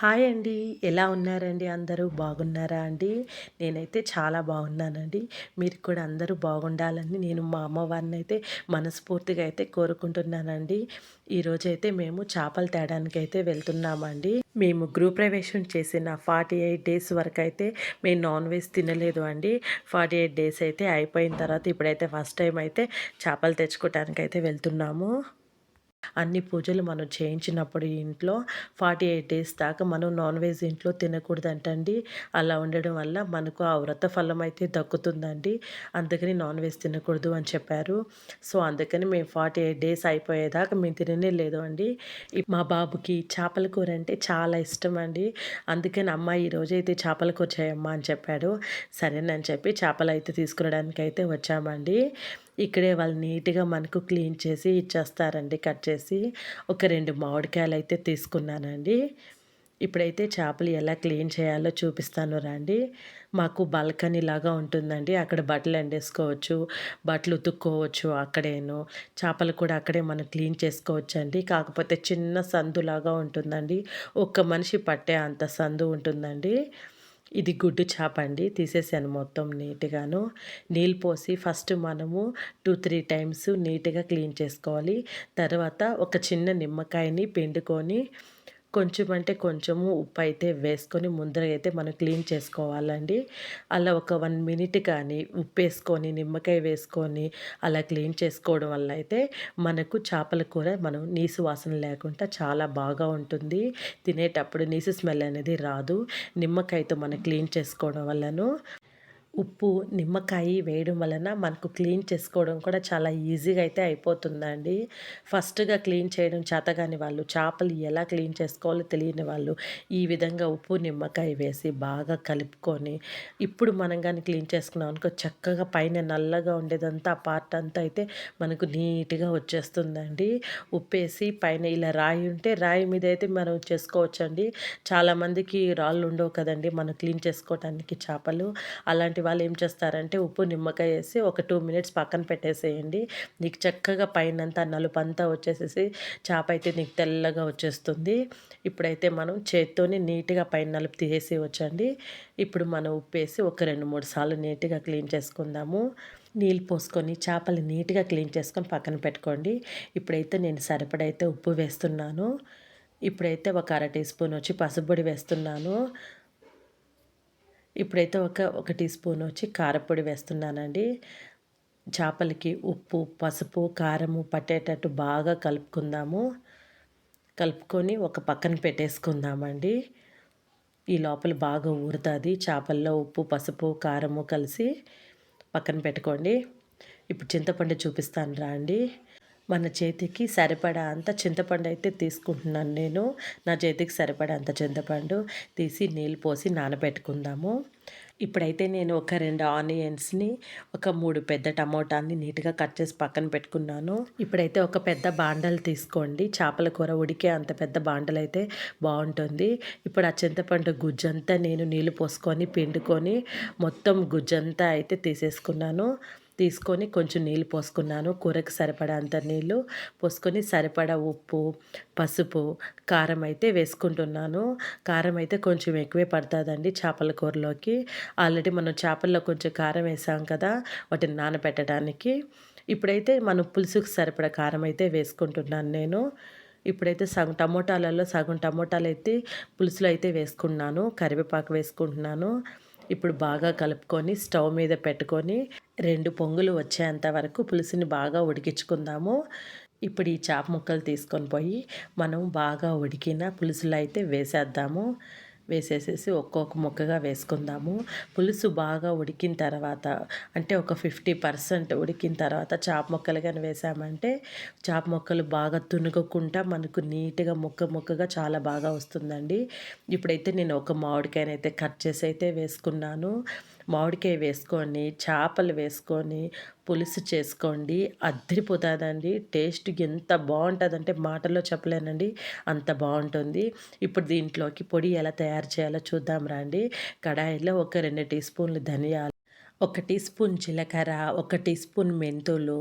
Hi అండి. ఎలా ఉన్నారండి? అందరూ బాగున్నారా అండి? నేనైతే చాలా బాగున్నానండి. మీరు కూడా అందరూ బాగుండాలని నేను మా అమ్మవారిని అయితే మనస్ఫూర్తిగా అయితే కోరుకుంటున్నానండి. ఈరోజైతే మేము చేపలు తేడానికి అయితే వెళ్తున్నామండి. మేము గృహప్రవేశం చేసిన ఫార్టీ ఎయిట్ డేస్ వరకు అయితే మేము నాన్ వెజ్ తినలేదు అండి. ఫార్టీ ఎయిట్ డేస్ అయితే అయిపోయిన తర్వాత ఇప్పుడైతే ఫస్ట్ టైం అయితే చేపలు తెచ్చుకోవటానికి అయితే వెళ్తున్నాము. అన్ని పూజలు మనం చేయించినప్పుడు ఇంట్లో ఫార్టీ ఎయిట్ డేస్ దాకా మనం నాన్ వెజ్ ఇంట్లో తినకూడదంటండి. అలా ఉండడం వల్ల మనకు ఆ వ్రత ఫలం అయితే దక్కుతుందండి. అందుకని నాన్ వెజ్ తినకూడదు అని చెప్పారు. సో అందుకని మేము ఫార్టీ ఎయిట్ డేస్ అయిపోయేదాకా మేము తిననే లేదు అండి. మా బాబుకి చేపల కూర అంటే చాలా ఇష్టం అండి. అందుకని అమ్మ ఈరోజు అయితే చేపల కూర చేయమ్మా అని చెప్పాడు. సరేనని చెప్పి చేపలు అయితే తీసుకురావడానికి అయితే వచ్చామండి. ఇక్కడే వాళ్ళు నీట్గా మనకు క్లీన్ చేసి ఇచ్చేస్తారండి. కట్ చేసి ఒక రెండు మామిడికాయలు అయితే తీసుకున్నానండి. ఇప్పుడైతే చేపలు ఎలా క్లీన్ చేయాలో చూపిస్తాను రండి. మాకు బాల్కనీ లాగా ఉంటుందండి. అక్కడ బట్టలు ఎండేసుకోవచ్చు బట్టలు ఉతుక్కోవచ్చు అక్కడేను. చేపలు కూడా అక్కడే మనం క్లీన్ చేసుకోవచ్చు అండి కాకపోతే చిన్న సందులాగా ఉంటుందండి. ఒక్క మనిషి పట్టే అంత సందు ఉంటుందండి. ఇది గుడ్డు చేప అండి. తీసేసాను మొత్తం నీట్గాను. నీళ్ళు పోసి ఫస్ట్ మనము టూ త్రీ టైమ్స్ నీట్గా క్లీన్ చేసుకోవాలి. తర్వాత ఒక చిన్న నిమ్మకాయని పిండుకొని కొంచెం అంటే కొంచెము ఉప్పు అయితే వేసుకొని ముందర అయితే మనం క్లీన్ చేసుకోవాలండి. అలా ఒక వన్ మినిట్ కానీ ఉప్పు వేసుకొని నిమ్మకాయ వేసుకొని అలా క్లీన్ చేసుకోవడం వల్ల అయితే మనకు చేపల కూర మనం నీసు వాసన లేకుండా చాలా బాగా ఉంటుంది. తినేటప్పుడు నీసు స్మెల్ అనేది రాదు. నిమ్మకాయతో మనం క్లీన్ చేసుకోవడం వల్లను ఉప్పు నిమ్మకాయ వేయడం వలన మనకు క్లీన్ చేసుకోవడం కూడా చాలా ఈజీగా అయితే అయిపోతుందండి. ఫస్ట్గా క్లీన్ చేయడం చేతగాని వాళ్ళు చేపలు ఎలా క్లీన్ చేసుకోవాలో తెలియని వాళ్ళు ఈ విధంగా ఉప్పు నిమ్మకాయ వేసి బాగా కలుపుకొని ఇప్పుడు మనం కానీ క్లీన్ చేసుకున్నాం అనుకో చక్కగా పైన నల్లగా ఉండేదంతా ఆ పార్ట్ అంతా అయితే మనకు నీట్గా వచ్చేస్తుందండి. ఉప్పేసి పైన ఇలా రాయి ఉంటే రాయి మీద అయితే మనం చేసుకోవచ్చండి. చాలామందికి రాళ్ళు ఉండవు కదండి మనం క్లీన్ చేసుకోవడానికి చేపలు. అలాంటి అలాంటి వాళ్ళు ఏం చేస్తారంటే ఉప్పు నిమ్మకాయ వేసి ఒక టూ మినిట్స్ పక్కన పెట్టేసేయండి. నీకు చక్కగా పైనంతా నలుపంతా వచ్చేసేసి చేప అయితే నీకు తెల్లగా వచ్చేస్తుంది. ఇప్పుడైతే మనం చేత్తోని నీట్గా పైన నలుపు తీసేసి వచ్చండి. ఇప్పుడు మనం ఉప్పు వేసి ఒక రెండు మూడు సార్లు నీట్గా క్లీన్ చేసుకుందాము. నీళ్ళు పోసుకొని చేపలు నీట్గా క్లీన్ చేసుకొని పక్కన పెట్టుకోండి. ఇప్పుడైతే నేను సరిపడైతే ఉప్పు వేస్తున్నాను. ఇప్పుడైతే ఒక అర టీ స్పూన్ వచ్చి పసుపొడి వేస్తున్నాను. ఇప్పుడైతే ఒక ఒక టీ స్పూన్ వచ్చి కారపొడి వేస్తున్నానండి. చేపలకి ఉప్పు పసుపు కారము పట్టేటట్టు బాగా కలుపుకుందాము. కలుపుకొని ఒక పక్కన పెట్టేసుకుందామండి. ఈ లోపల బాగా ఊరుతుంది. చేపల్లో ఉప్పు పసుపు కారము కలిసి పక్కన పెట్టుకోండి. ఇప్పుడు చింతపండు చూపిస్తాను రా అండి. మన చేతికి సరిపడా అంత చింతపండు అయితే తీసుకుంటున్నాను నేను. నా చేతికి సరిపడా అంత చింతపండు తీసి నీళ్ళు పోసి నానబెట్టుకుందాము. ఇప్పుడైతే నేను ఒక రెండు ఆనియన్స్ని ఒక మూడు పెద్ద టమోటాని నీట్గా కట్ చేసి పక్కన పెట్టుకున్నాను. ఇప్పుడైతే ఒక పెద్ద బాండలు తీసుకోండి. చేపల కూర ఉడికే అంత పెద్ద బాండలు అయితే బాగుంటుంది. ఇప్పుడు ఆ చింతపండు గుజ్జంతా నేను నీళ్ళు పోసుకొని పిండుకొని మొత్తం గుజ్జంతా అయితే తీసేసుకున్నాను. తీసుకొని కొంచెం నీళ్ళు పోసుకున్నాను. కూరకు సరిపడా అంత నీళ్ళు పోసుకొని సరిపడా ఉప్పు పసుపు కారం అయితే వేసుకుంటున్నాను. కారం అయితే కొంచెం ఎక్కువే పడుతుందండి చేపల కూరలోకి. ఆల్రెడీ మనం చేపల్లో కొంచెం కారం వేసాం కదా వాటిని నానబెట్టడానికి. ఇప్పుడైతే మనం పులుసుకు సరిపడా కారం అయితే వేసుకుంటున్నాను నేను. ఇప్పుడైతే సగం టమోటాలలో సగం టమోటాలు అయితే పులుసులో అయితే వేసుకున్నాను. కరివేపాకు వేసుకుంటున్నాను. ఇప్పుడు బాగా కలుపుకొని స్టవ్ మీద పెట్టుకొని రెండు పొంగులు వచ్చేంత వరకు పులుసుని బాగా ఉడికించుకుందాము. ఇప్పుడు ఈ చాప ముక్కలు తీసుకొని పోయి మనం బాగా ఉడికిన పులుసులో అయితే వేసేద్దాము. వేసేసేసి ఒక్కొక్క ముక్కగా వేసుకుందాము. పులుసు బాగా ఉడికిన తర్వాత అంటే ఒక ఫిఫ్టీ పర్సెంట్ ఉడికిన తర్వాత చాప ముక్కలు కానీ వేసామంటే చాప ముక్కలు బాగా తునుగకుండా మనకు నీట్గా ముక్క ముక్కగా చాలా బాగా వస్తుందండి. ఇప్పుడైతే నేను ఒక మామిడికాయనైతే కట్ చేసి అయితే వేసుకున్నాను. మామిడికాయ వేసుకొని చేపలు వేసుకొని పులుసు చేసుకోండి. అద్దరిపోతుందండి. టేస్ట్ ఎంత బాగుంటుందంటే మాటల్లో చెప్పలేనండి. అంత బాగుంటుంది. ఇప్పుడు దీంట్లోకి పొడి ఎలా తయారు చేయాలో చూద్దాం రండి. కడాయిలో ఒక రెండు టీ స్పూన్లు ధనియాలు ఒక టీ స్పూన్ జీలకర్ర ఒక టీ స్పూన్ మెంతులు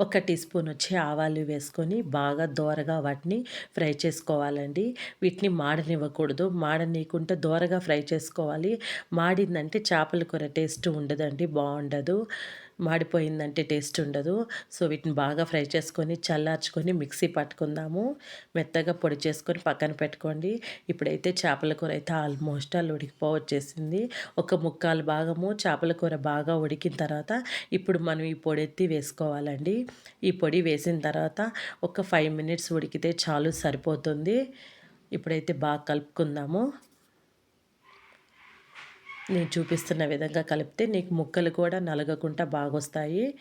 ఒక టీ స్పూన్ వచ్చి ఆవాలు వేసుకొని బాగా దోరగా వాటిని ఫ్రై చేసుకోవాలండి. వీటిని మాడనివ్వకూడదు. మాడనీయకుంటే దోరగా ఫ్రై చేసుకోవాలి. మాడిందంటే చేపల కూర టేస్ట్ ఉండదండి బాగుండదు. మాడిపోయిందంటే టేస్ట్ ఉండదు. సో వీటిని బాగా ఫ్రై చేసుకొని చల్లార్చుకొని మిక్సీ పట్టుకుందాము. మెత్తగా పొడి చేసుకొని పక్కన పెట్టుకోండి. ఇప్పుడైతే చేపల కూర అయితే ఆల్మోస్ట్ ఆల్ ఉడికిపోవచ్చేసింది. ఒక ముక్కాలు భాగము చేపల కూర బాగా ఉడికిన తర్వాత ఇప్పుడు మనం ఈ పొడి ఎత్తి వేసుకోవాలండి. ఈ పొడి వేసిన తర్వాత ఒక ఫైవ్ మినిట్స్ ఉడికితే చాలు సరిపోతుంది. ఇప్పుడైతే బాగా కలుపుకుందాము. నేను చూపిస్తున్న విధంగా కలిపితే నీకు ముక్కలు కూడా నలగకుండా బాగొస్తాయి.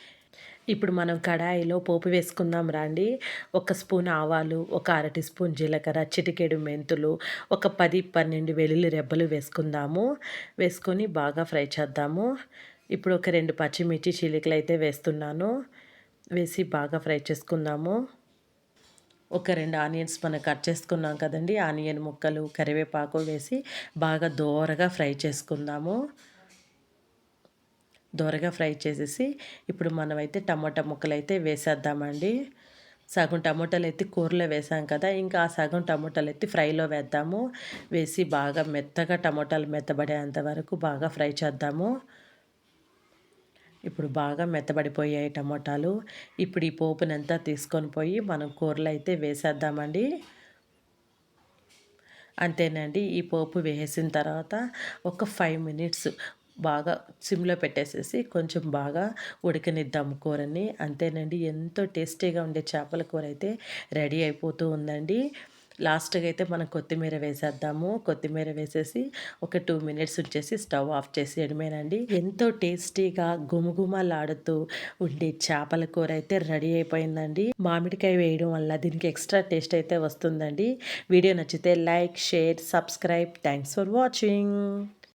ఇప్పుడు మనం కడాయిలో పోపు వేసుకుందాం రండి. ఒక స్పూన్ ఆవాలు ఒక అరటి స్పూన్ జీలకర్ర చిటికెడు మెంతులు ఒక పది పన్నెండు వెల్లుల్లి రెబ్బలు వేసుకుందాము. వేసుకొని బాగా ఫ్రై చేద్దాము. ఇప్పుడు ఒక రెండు పచ్చిమిర్చి చిలికలు అయితే వేస్తున్నాను. వేసి బాగా ఫ్రై చేసుకుందాము. ఒక రెండు ఆనియన్స్ మనం కట్ చేసుకున్నాం కదండి. ఆనియన్ ముక్కలు కరివేపాకు వేసి బాగా దోరగా ఫ్రై చేసుకుందాము. దోరగా ఫ్రై చేసేసి ఇప్పుడు మనమైతే టమాటా ముక్కలు అయితే వేసేద్దామండి. సగం టమాటాలు ఎత్తి కూరలో వేసాం కదా ఇంకా ఆ సగం టమాటాలు ఎత్తి ఫ్రైలో వేద్దాము. వేసి బాగా మెత్తగా టమాటాలు మెత్తబడేంత వరకు బాగా ఫ్రై చేద్దాము. ఇప్పుడు బాగా మెత్తబడిపోయాయి టమోటాలు. ఇప్పుడు ఈ పోపునంతా తీసుకొని పోయి మనం కూరలో అయితే వేసేద్దామండి. అంతేనండి ఈ పోపు వేసిన తర్వాత ఒక ఫైవ్ మినిట్స్ బాగా సిమ్లో పెట్టేసేసి కొంచెం బాగా ఉడకనిద్దాం కూరని. అంతేనండి ఎంతో టేస్టీగా ఉండే చేపల కూర అయితే రెడీ అయిపోతూ ఉందండి. లాస్ట్గా అయితే మనం కొత్తిమీర వేసేద్దాము. కొత్తిమీర వేసేసి ఒక టూ మినిట్స్ ఉంచేసి స్టవ్ ఆఫ్ చేసేయడమేనండి ఎంతో టేస్టీగా గుమగుమలాడుతూ ఉండే చేపల కూర అయితే రెడీ అయిపోయిందండి. మామిడికాయ వేయడం వల్ల దీనికి ఎక్స్ట్రా టేస్ట్ అయితే వస్తుందండి. వీడియో నచ్చితే like share subscribe. Thanks for watching.